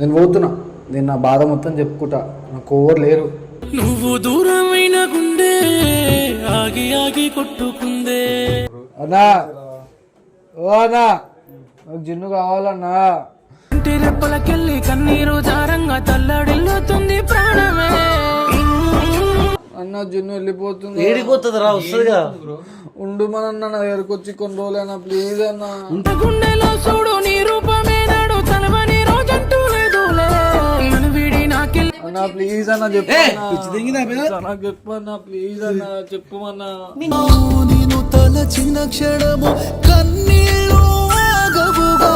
నేను పోతున్నా. నేను నా బాధ మొత్తం చెప్పుకుంటా. నాకు ఎవరు లేరు. నువ్వు దూరమైన గుండె ఆగి ఆగి కొట్టుకుందే. అన్నా. ఓ అన్నా. నాకు జిన్ను కావాలన్నా. ఇంటి రెప్పలకెళ్ళి కన్నీరు జారంగా తల్లడిల్లుతుంది ప్రాణమే. అన్న జిన్ను వెళ్ళిపోతుంది. ఏడిపోతుంది రా వస్తుందిగా. ఉండు మనన్న నా దగ్గరకు వచ్చి కొన్ని రోజులైనా ప్లీజ్ అన్న. గుండెలో చూడు నీ రూపమే. అన్న ప్లీజ్ అన్న చెప్పు నాకు చెప్పు అన్న ప్లీజ్ అన్న చెప్పమన్నా నేను తలచిన క్షణము కన్నీళ్ళు ఆగవుగా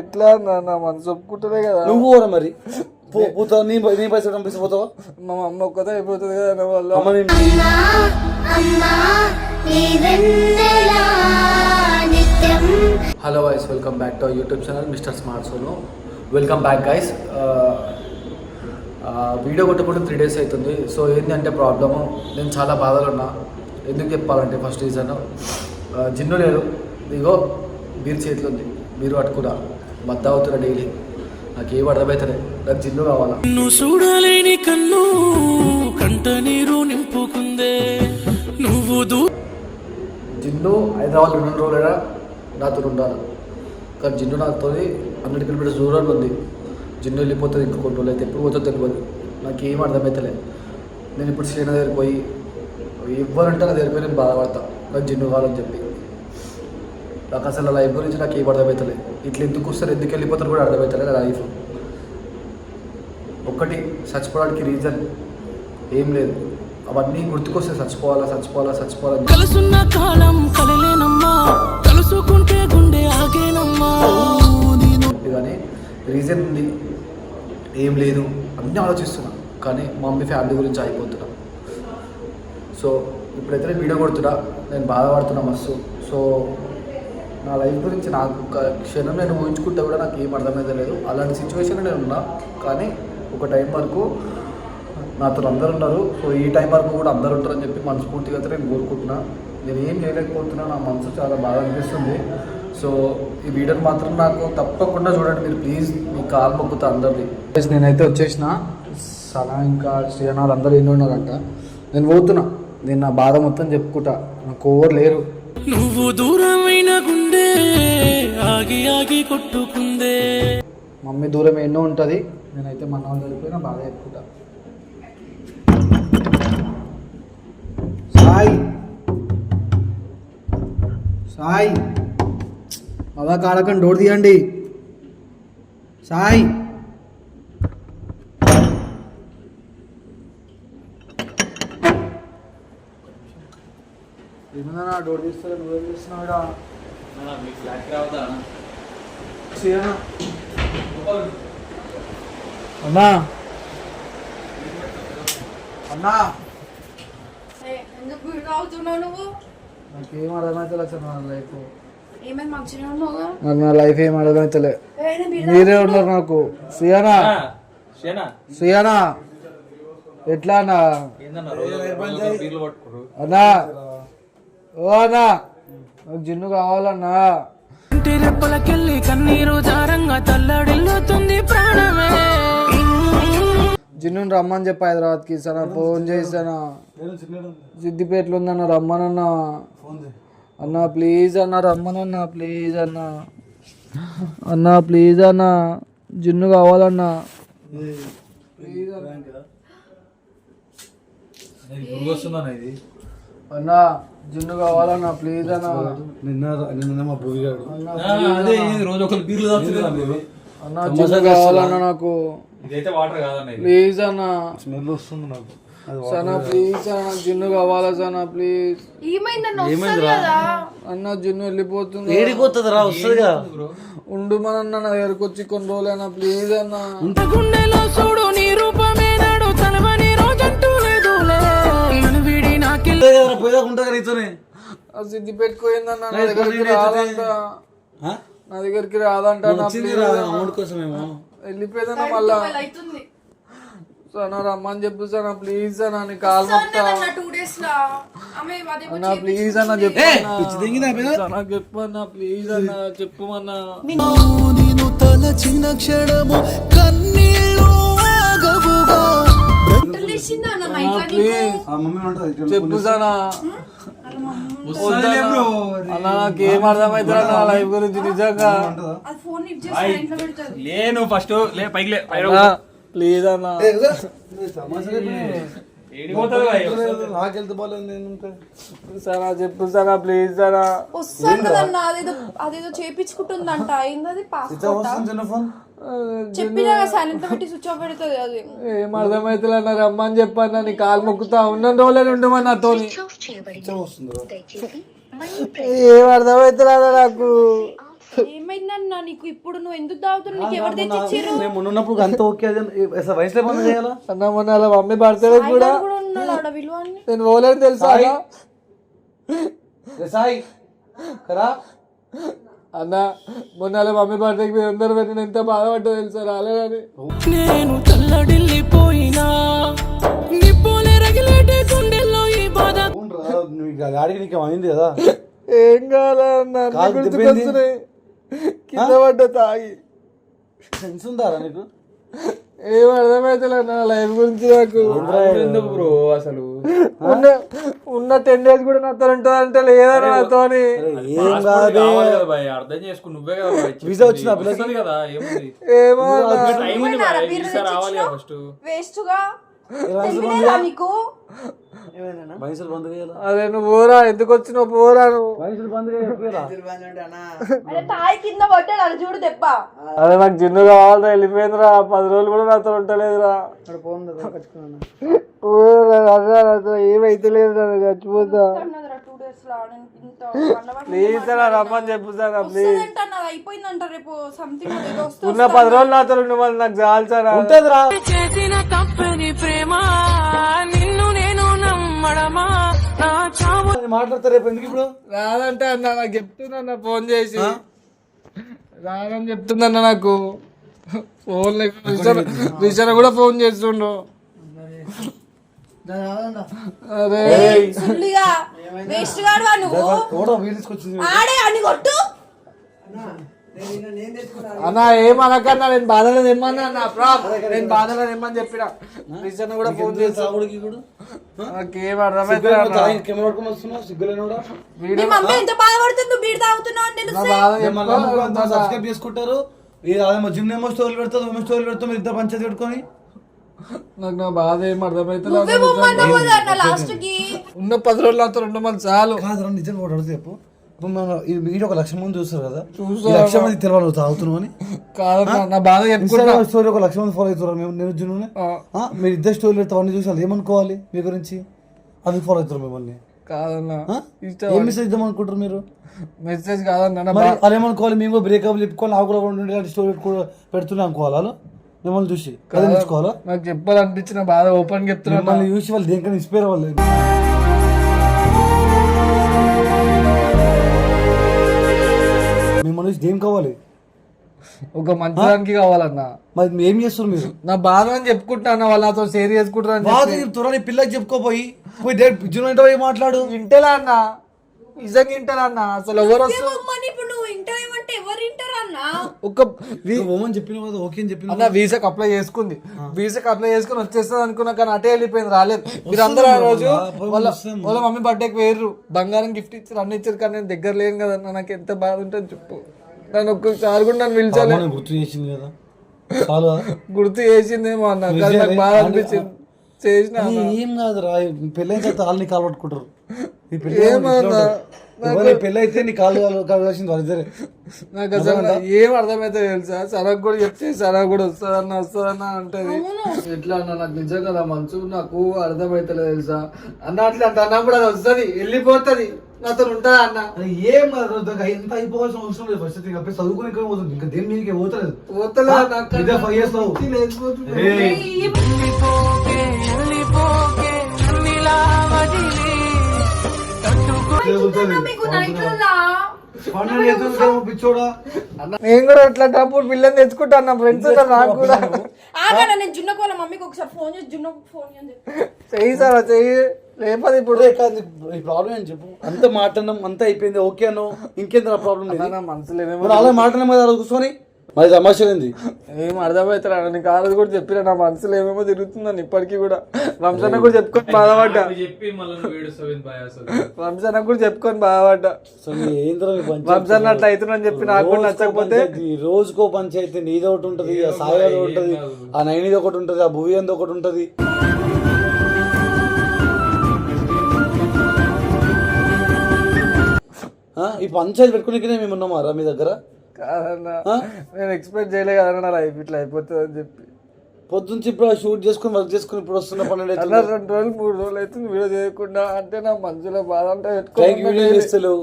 ఎట్లా అన్న నా మనసు ఒప్పుకుంటలే కదా. నువ్వు పోరా మరి. పో పోతావు నీ నీ పైసలు పంపిస్తే పోతావా? మా అమ్మ ఒక్కతే అయిపోతుంది కదా నా hello vice welcome back to YouTube channel mister smart Sonu welcome back guys video కొట్టకుండా త్రీ డేస్ అవుతుంది సో ఏంటంటే ప్రాబ్లము నేను చాలా బాధలు ఉన్నా. ఎందుకు చెప్పాలంటే ఫస్ట్ రీజన్ జిన్ను లేదు ఇగో మీరు చేతిలో ఉంది మీరు పట్టుకున్నా మద్ద అవుతున్నా డైలీ నాకు ఏం అర్థమవుతుంది నాకు జిన్ను కావాలా? నిన్ను చూడలేని కన్ను కంట నీరు నింపుకుందే. నువ్వు దూ జిన్ను హైదరాబాద్ రెండు రోజులైనా నాతో ఉండాలి. కానీ జిన్ను నాతో హండ్రెడ్ కిలోమీటర్స్ దూరంలో ఉంది. జిన్ను వెళ్ళిపోతుంది ఇంకో కొన్ని రోజులు అయితే ఎప్పుడు పోతుందో తెలియదు నాకు ఏం అర్థమవుతలే నేను ఇప్పుడు శ్రీనగర్ దగ్గరికి పోయి ఇవ్వాలంటే నా దగ్గర నేను బాధపడతా. నాకు జిన్ను కావాలని చెప్పి. నాకు అసలు లైఫ్ గురించి నాకు ఏం అర్థమవుతలే ఇట్లా ఎందుకు వస్తారు? ఎందుకు వెళ్ళిపోతారు కూడా అర్థమవుతలే నా లైఫ్. ఒక్కటి చచ్చిపోవడానికి రీజన్ ఏం లేదు. అవన్నీ గుర్తుకొస్తే చచ్చిపోవాలా చచ్చిపోవాలా చచ్చిపోవాలా కలుసున్న కాలం కలలేనమ్మా కలుసుకుంటే గుండె ఆగేనమ్మా. కానీ రీజన్ ఉంది. ఏం లేదు. అన్నీ ఆలోచిస్తున్నా. కానీ మా మమ్మీ ఫ్యామిలీ గురించి అయిపోతున్నా సో ఇప్పుడైతే నేను వీడియో కొడుతున్నా. నేను బాధపడుతున్నా మస్తు. సో నా లైఫ్ గురించి నాకు ఒక క్షణం నేను ఊహించుకుంటే కూడా నాకు ఏం అర్థమైతే లేదు. అలాంటి సిచ్యువేషన్ నేను ఉన్నా. కానీ ఒక టైం వరకు నాతో అందరు ఉన్నారు. సో ఈ టైం వరకు కూడా అందరు ఉంటారని చెప్పి మనస్ఫూర్తిగా అయితే నేను కోరుకుంటున్నా. నేను ఏం చేయలేకపోతున్నా నా మనసు చాలా బాగా అనిపిస్తుంది. సో ఈ వీడియోని మాత్రం నాకు తప్పకుండా చూడండి. మీరు ప్లీజ్ మీ కాల్ మొక్కుతా అందరిది నేనైతే వచ్చేసిన. సలా ఇంకా శ్రీనాథ్ అందరూ ఎన్ని ఉన్నారంట. నేను పోతున్నా. నేను నా బాధ మొత్తం చెప్పుకుంటా. నాకు ఎవరు లేరు. నువ్వు దూరమైన గుండె ఆగి ఆగి కొట్టుకుందే. మమ్మీ దూరం ఎన్నో ఉంటుంది. నేనైతే మన వాళ్ళు వెళ్ళిపోయి నా బాధ చెప్పుకుంటా. సాయి. అలా కాడకండి డోర్ తీయండి. సాయి. ఏమన్నా డోర్ తీస్తా నువ్వేం చేస్తున్నావుడా సీనా అన్నా. అన్నా. ఎందుకు అవుతున్నావు నువ్వు? నాకేం అర్థమైతే సార్ నా లైఫ్. నాకు నా లైఫ్ ఏం అర్థమైతలే? మీరే ఉన్నారు నాకు. సియానా? సియానా? ఎట్లా అన్నా? అన్నా? ఓ అన్నా నాకు జిన్ను కావాలన్నా. ఇంటి రెప్పలకెళ్ళి కన్నీరు జారంగా తల్లడిల్లుతుంది ప్రాణమే. జిన్నుని రమ్మని చెప్పి హైదరాబాద్కి ఇస్తానా ఫోన్ చేస్తానా సిద్దిపేటలో ఉందన్న రమ్మనన్నా. అన్న ప్లీజ్ అన్న రమ్మనన్నా ప్లీజ్ అన్న. అన్న ప్లీజ్ అన్న జిన్ను కావాలన్నా. ప్లీజ్ అన్న. జిన్ను కావాలన్నా ప్లీజ్ అన్న. నిన్న మా భూమి గారు అన్న. జిన్ను కావాలన్నా నాకు. ఇదైతే వాటర్ కాదన్న ఇది. ప్లీజ్ అన్న. స్మెల్ వస్తుంది నాకు. అది సనా ప్లీజ్ అన్న జిన్ను కావాలా సనా ప్లీజ్ కదా. అన్న జిన్ను వెళ్ళిపోతుంది. ఏడిపోతుంది రా వస్తుందిగా ఉండు మనన్న నా దగ్గరకు వచ్చి కొన్ని రోజులైనా ప్లీజ్ అన్న. గుండెలో చూడు నీ రూపమే నాడు తలవని రోజంటూ లేదులే. నన్ను వీడి నాకెళ్ళి పోయేదాకా సిద్ధి పెట్టుకోయిందన్న నా దగ్గరికి రాదంట? నా దగ్గరికి రాదంట నా వచ్చింది ప్లీజ్ అన్న. వెళ్ళిపోయిందన్న మళ్ళా. అవుతుంది. సనా రమ్మని చెప్పు సనా ప్లీజ్ సనా నీ కాలు అన్నా ప్లీజ్ అన్న చెప్పు. అన్నా. సనా చెప్పు అన్న. ప్లీజ్ అన్న చెప్పు అన్న నిన్ను తలచిన క్షణము కన్నీళ్ళు అన్న చెప్పు సనా అన్న. నాకేం అర్థమైతే నా లైఫ్ గురించి నిజంగా. ఉంటుందా? అది ఫోన్ లిఫ్ట్ చేసి ఇంట్లో పెడతాది లే నువ్వు ఫస్ట్ లే పైకి లే. ప్లీజ్ అన్న. ఏ, చెప్పు. నేను సనా ప్లీజ్ సనా వస్తాను కదన్న అదేదో అదేదో చేపించుకుంటుందంట. ఏందది ఇట్లా పాస్పోర్ట్ వస్తుంది చిన్న ఫోన్ చెప్పినా సైలెంట్ పెట్టి స్విచ్ ఆఫ్ పెడుతుంది అది. ఏం అర్థమైతే రమ్మని చెప్పన్న నీ కాలు మొక్కుతా ఉన్న రోజులే ఉండమని నాతో ఏం అర్థమైతే నాకు? ఏమైందన్న నీకు? ఇప్పుడు నువ్వు ఎందుకు తాగుతున్నావు? నీకు ఎవరు తెచ్చిచ్చారు నేను మొన్న ఉన్నప్పుడు అంత ఓకే అది అసలు వయసులో పని చేయాలా? అన్న మొన్న వాళ్ళ మమ్మీ బర్త్డే కూడా నేను తెలుసా సాయి. కరా. అన్న మొన్న వాళ్ళ మమ్మీ బర్త్డేకి మీరు అందరూ పెట్టిన ఎంత బాధపడ్డా తెలుసా? రాలేదని నేను ఇక గాడికి నీకు అయింది కదా? ఏం కావాలన్న కింద పడ్డ తాగి. సెన్స్ ఉందారా నీకు? ఏం అర్థమైతే నా లైఫ్ గురించి నాకు. ఎందుకు బ్రో అసలు? ఉన్న ఉన్న టెన్ డేస్ కూడా నాతో ఉంటుంది అంటే లేదన్న నాతోని ఏం కాదు. అర్థం చేసుకు నువ్వే కదా. వీసా వచ్చిందా కదా ఏమో. టైం రావాలి ఫస్ట్ వేస్ట్గా నీకు వయసులు బంద్ అదే నువ్వు పోరా ఎందుకు వచ్చినావు? పోరా నువ్వు. బంద్ కింద చూడు దెబ్బ అదే నాకు జిన్ను కావాలరా వెళ్ళిపోయిందిరా. పది రోజులు కూడా నాతో నాతో ఏమైతే లేదు నాకు చచ్చిపోతా. ప్లీజ్ రమ్మని చెప్పు సార్ ప్లీజ్ వస్తుందంట అన్నది అయిపోయిందంట రేపు సంథింగ్ ఏదో వస్తుంది ఉన్న పది రోజులు నాతో నాకు చాలు సార్. ఉంటుందిరా. చేసిన తప్పని ప్రేమ నిన్ను నేను నమ్మడమా? నా చావు. మాట్లాడతారు రేపు ఎందుకు ఇప్పుడు? రాదంటే అన్న నాకు చెప్తున్నా ఫోన్ చేసి. రాదని చెప్తుందన్న నాకు. ఫోన్ రిషర్ కూడా ఫోన్ చేస్తుండు. సుల్లిగా వేస్ట్ నువ్వు. ఎవడో వీలు తీసుకొచ్చింది ఆడే అని కొట్టు. అన్న ఏమనకన్నా నేను బాధలో తెమ్మన్నా అన్న ప్రాప్ నేను బాధలో తెమ్మని చెప్పిన. రిషర్ కూడా ఫోన్ చేసి సాగుడికి కూడా నాకేం అర్థమైతే అన్న. మమ్మీ ఎంత బాధపడుతుంది నువ్వు తాగుతున్నావు సబ్స్క్రైబ్ చేసుకుంటారు. జిమ్ ఏమో స్టోరీ పెడతారు ఏమో స్టోరీ పెడతాం మీరు ఇద్దరు పంచాయతీ పెట్టుకొని. నాకు నా బాధ ఏం అర్థమైతే కదా లాస్ట్కి ఉన్న పది రోజులు నాతో రెండు మంది చాలు. కాదు ఒకటి అడిగితే చెప్పు. ఇప్పుడు మనం ఒక లక్ష మంది చూస్తారు కదా ఈ లక్ష మంది తెలవాలి అని? కాదన్నా నా బాధ స్టోరీ ఒక లక్ష మంది ఫాలో అవుతారు మేము నేను జున్నునే. మీరు ఇద్దరు స్టోరీ పెడతాం అన్ని చూసి వాళ్ళు ఏమనుకోవాలి మీ గురించి? అది ఫాలో అవుతారు మిమ్మల్ని. కాదన్నా ఏం మెసేజ్ ఇద్దాం అనుకుంటారు మీరు? మెసేజ్ కాదన్నా ఏమనుకోవాలి మేము కూడా బ్రేకప్ చెప్పుకోవాలి నాకు కూడా స్టోరీ పెట్టుకో పెడుతున్నా అనుకోవాలి మిమ్మల్ని చూసి. అదే నేర్చుకోవాలా? నాకు చెప్పాలనిపించిన బాధ ఓపెన్ చెప్తున్నా. మిమ్మల్ని చూసి వాళ్ళు దేనికైనా ఇన్స్పైర్ అవ్వాలి మిమ్మల్ని చూసి ఏం కావాలి? ఒక మంచిదానికి కావాలన్నా. మరి ఏం చేస్తారు మీరు? నా బాధ అని చెప్పుకుంటాను వాళ్ళు నాతో షేర్ చేసుకుంటారు బాగా చెప్తారా నీ పిల్లకి చెప్పుకోపోయి. పోయి డైరెక్ట్ జూనియర్ పోయి మాట్లాడు. ఇంటేలా అన్న? నిజంగా ఇంటేలా అన్న? అసలు ఎవరు వస్తారు బొమ్మని ఇప్పుడు నువ్వు ఇంటర్ ఏమంటే ఎవరు ఇంటర్ అన్న? ఒక ఓమని చెప్పిన కదా ఓకే అని చెప్పిన అన్న వీసాకి అప్లై చేసుకుంది. వీసాకి అప్లై చేసుకుని వచ్చేస్తుంది అనుకున్నా కానీ అటే వెళ్ళిపోయింది రాలేదు. మీరు అందరూ ఆ రోజు వాళ్ళ వాళ్ళ మమ్మీ బర్త్డేకి వేర్రు బంగారం గిఫ్ట్ ఇచ్చారు అన్ని ఇచ్చారు కానీ నేను దగ్గర లేను కదా అన్న, నాకు ఎంత బాధ ఉంటుంది చెప్పు. నన్ను ఒక్కసారి కూడా నన్ను పిలిచాలి. గుర్తు చేసింది కదా. చాలా గుర్తు చేసిందేమో అన్న నాకు బాధ అనిపించింది. చేసిన. ఏం కాదురా పెళ్ళైన తర్వాత వాళ్ళు నీ పెళ్ళి ఏమన్నా? పెళ్ళి అయితే నీ కాలు కలిసింది వాళ్ళిద్దరే నాకు అసలు ఏం అర్థమైతే తెలుసా? సరకు కూడా చెప్తే సరకు కూడా వస్తుందన్న వస్తుందన్న అంటది. ఎట్లా అన్న నాకు నిజంగా నా మనసు నాకు అర్థమైతలేదు తెలుసా? అన్న అట్లా అంత అన్నప్పుడు అది వస్తుంది వెళ్ళిపోతుంది. నాతో ఉంటుందా అన్న. ఏం కాదు ఎంత అయిపోవాల్సిన అవసరం లేదు. ఫస్ట్ ఇంకా పోయి చదువుకుని ఇక్కడ పోతుంది. ఇంకా దేని మీదకి పోతలేదు. పోతలే? నాకు ఇదే five years నేను కూడా అట్లా టప్పుడు పిల్లని తెచ్చుకుంటా నా ఫ్రెండ్స్ నాకు కూడా. ఆగా నేను జున్నకు వాళ్ళ మమ్మీకి ఒకసారి ఫోన్ చేసి జున్నకు ఫోన్ అని చెప్పి. చెయ్యి సార్ చెయ్యి. లేపది ఇప్పుడు. ఈ ప్రాబ్లం ఏం చెప్పు? అంత మాట్లాడడం అంత అయిపోయింది ఓకే అను ఇంకేంత ప్రాబ్లం లేదు నా మనసులో అలా మాట్లాడడం కదా కూర్చొని? మరి సమస్య ఏంది ఏం అర్థమవుతారా నీకు ఆ రోజు కూడా చెప్పిన నా మనసులో ఏమేమో తిరుగుతుందని ఇప్పటికీ కూడా. రంజాన్ కూడా చెప్పుకొని బాధపడ్డా. చెప్పి రంజాన్ కూడా చెప్పుకొని బాధపడ్డా? రంజాన్ అట్లా అవుతుందని చెప్పి నాకు కూడా నచ్చకపోతే రోజుకో పంచాయతీ నీది ఒకటి ఉంటది ఆ సాయి ఉంటది ఆ నైనిది ఒకటి ఉంటది ఆ భూవి అంది ఒకటి ఉంటది. ఈ పంచాయతీ పెట్టుకునే మేము ఉన్నామారా మీ దగ్గర? కాదన్నా? నేను ఎక్స్పెక్ట్ చేయలే కదన్నా నా లైఫ్ ఇట్లా అయిపోతుంది అని చెప్పి పొద్దుంచి ఇప్పుడు షూట్ చేసుకుని వర్క్ చేసుకుని ఇప్పుడు వస్తున్న పన్నెండు అన్న. రెండు రోజులు మూడు రోజులు అవుతుంది వీడియో చేయకుండా అంటే నా మనసులో బాధ అంటే టైంకి వీడియో చేస్తలేవు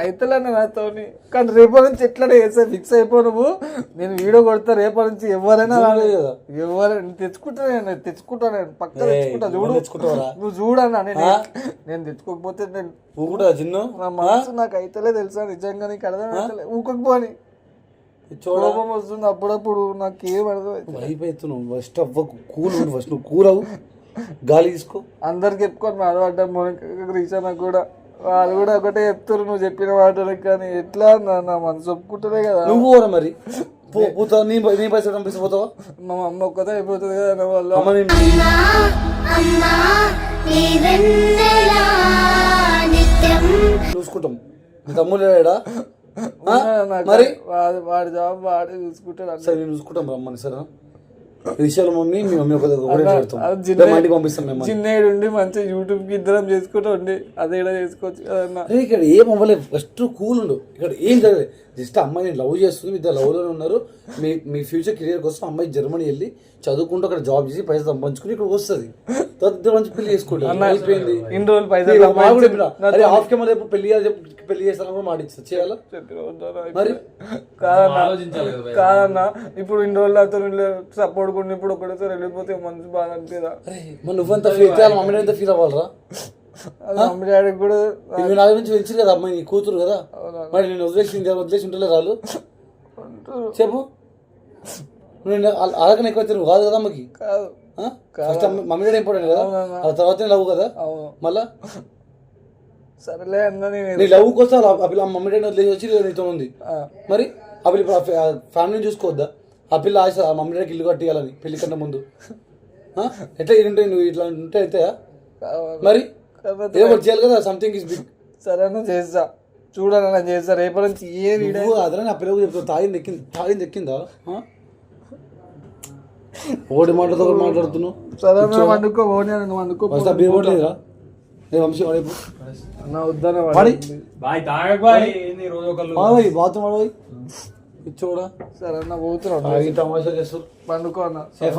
అయితేలన్న నాతోని. కానీ రేపటి నుంచి ఎట్లా చేస్తా ఫిక్స్ అయిపో నువ్వు. నేను వీడియో కొడతా రేపటి నుంచి ఎవరైనా రాలేదు కదా. ఎవరైనా తెచ్చుకుంటా నేను తెచ్చుకుంటా నేను పక్క తెచ్చుకుంటా. చూడు. నువ్వు చూడన్నా నేను? నేను తెచ్చుకోకపోతే నేను కూడా చిన్ను నా మనసు నాకు అయితేలే తెలుసా? నిజంగా నీకు అర్థం అవుతలే ఊకపోని చూడ. కోపం వస్తుంది అప్పుడప్పుడు నాకు ఏం అర్థం. అయిపోతున్నావు ఫస్ట్ అవ్వకు కూల్ ఫస్ట్ నువ్వు కూల్ అవ్వు గాలి తీసుకో. అందరికి చెప్పుకొని మాట్లాడడం రీసన్ కూడా వాళ్ళు కూడా ఒకటే చెప్తారు నువ్వు చెప్పిన మాటలకు కానీ ఎట్లా నా నా మనసు ఒప్పుకుంటలే కదా. నువ్వు పోరా మరి? పో పోతావు? నీ నీ పైసలు పంపిస్తావా మా అమ్మ ఒక్కతే అయిపోతుంది కదా నా అమ్మ నేను నిత్యం? చూసుకుంటాం. నీ తమ్ముడు లేడా? మరి? వాడి జాబ్ వాడే చూసుకుంటాడు. సరే నేను చూసుకుంటాం రమ్మని సరే విషయాలు మమ్మీ మీ మమ్మీ ఒక ఒకటే పెడతాం ఇంటికి పంపిస్తాం మేము. చిన్నయ్య ఉండి మంచిగా యూట్యూబ్కి ఇద్దరం చేసుకుంటూ ఉండి అదే కూడా చేసుకోవచ్చు ఇక్కడ ఏం అవ్వలేదు. ఫస్ట్ కూల్ ఉండు. ఇక్కడ ఏం జరగలేదు. జస్ట్ అమ్మాయి నేను లవ్ చేస్తుంది మీ ఇద్దరు లవ్లోనే ఉన్నారు. మీ మీ ఫ్యూచర్ కెరియర్ కోసం అమ్మాయి జర్మనీ వెళ్ళి చదువుకుంటూ అక్కడ జాబ్ చేసి పైసలు సంపాదించుకుని ఇక్కడ వస్తుంది. తర్వాత ఇద్దరు మంచి పెళ్ళి చేసుకోండి అయిపోయింది. ఇన్ని రోజులు పైసలు ఆఫ్ కెమెరా రేపు పెళ్ళి పెళ్ళి చేస్తాను కూడా మాట ఇచ్చా చేయాలా. మరి? కాదన్న ఇప్పుడు ఇన్ని రోజులు అతను సపోర్ట్ కొన్ని ఇప్పుడు ఒకటేసారి వెళ్ళిపోతే మనసు బాగా అనిపిదా మరి నువ్వంత ఫీల్ చేయాలి మమ్మీ ఎంత ఫీల్ అవ్వాలరా? డాడీకి కూడా ఇవి నా గురించి తెలిసి కదా అమ్మాయి నీ కూతురు కదా? మరి నేను వదిలేసి వదిలేసి ఉంటలే రాళ్ళు. చెప్పు. నేను అల- అలకన ఎక్కువ నువ్వు కాదు కదా అమ్మకి? కాదు? ఫస్ట్ మమ్మీ డాడీ ఇంపార్టెంట్ కదా? ఆ తర్వాత లవ్ కదా? మళ్ళా? సరేలే అన్న నేను నీ లవ్ కోసం ఆ పిల్ల మమ్మీ డాడీ వదిలేసి వచ్చి నీతో ఉంది. మరి ఆ పిల్ల ఫ్యామిలీని చూసుకోవద్దా? ఆ పిల్ల ఆశ ఆ మమ్మీ డాడీకి ఇల్లు కట్టియాలని పెళ్ళి కన్నా ముందు? ఎట్లా ఏంటంటే నువ్వు? ఇట్లా ఉంటే అయితే. మరి చేయాలి కదా సంథింగ్ ఇస్ బిగ్ సరే అన్న చేస్తా. చూడన్న నేను చేస్తా. రేపటి నుంచి ఏ వీడియో నువ్వు అదన నా పిల్లలకు చెప్తావు. తాగింది ఎక్కింది తాగింది ఎక్కిందా? ఒకటి మాటతో ఒకటి మాట్లాడుతున్నావు. సరే అన్న వండుకో పోనీ అన్న, నువ్వు వండుకో ఫస్ట్ బీర్ వంశీ వాడైపు అన్న వద్దన్న వాడి బాయ్ తాగక బాయ్. రోజు ఒకళ్ళు వాడోయ్ బాత్రూమ్ ఇచ్చోడా సరే అన్న పోతున్నాడు తాగి తమాషా చేస్తారు వండుకో అన్న.